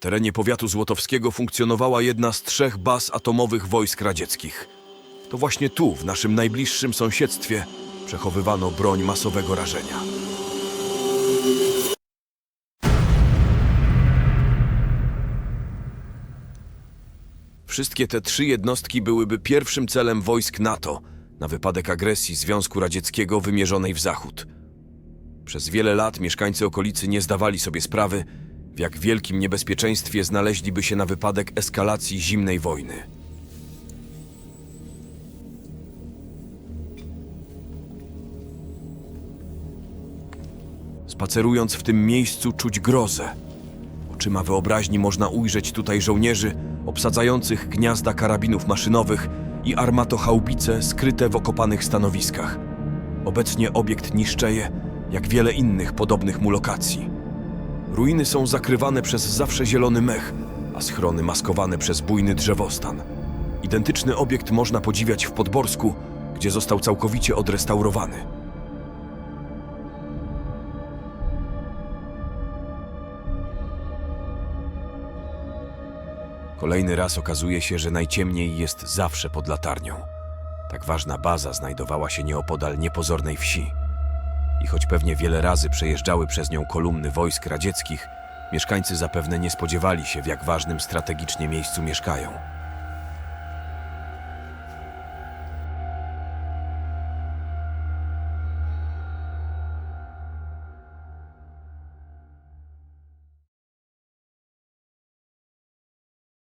Terenie powiatu złotowskiego funkcjonowała jedna z trzech baz atomowych wojsk radzieckich. To właśnie tu, w naszym najbliższym sąsiedztwie, przechowywano broń masowego rażenia. Wszystkie te trzy jednostki byłyby pierwszym celem wojsk NATO na wypadek agresji Związku Radzieckiego wymierzonej w zachód. Przez wiele lat mieszkańcy okolicy nie zdawali sobie sprawy, w jak wielkim niebezpieczeństwie znaleźliby się na wypadek eskalacji zimnej wojny. Spacerując w tym miejscu czuć grozę. Oczyma wyobraźni można ujrzeć tutaj żołnierzy obsadzających gniazda karabinów maszynowych i armatochaubice skryte w okopanych stanowiskach. Obecnie obiekt niszczeje, jak wiele innych podobnych mu lokacji. Ruiny są zakrywane przez zawsze zielony mech, a schrony maskowane przez bujny drzewostan. Identyczny obiekt można podziwiać w Podborsku, gdzie został całkowicie odrestaurowany. Kolejny raz okazuje się, że najciemniej jest zawsze pod latarnią. Tak ważna baza znajdowała się nieopodal niepozornej wsi. I choć pewnie wiele razy przejeżdżały przez nią kolumny wojsk radzieckich, mieszkańcy zapewne nie spodziewali się, w jak ważnym strategicznie miejscu mieszkają.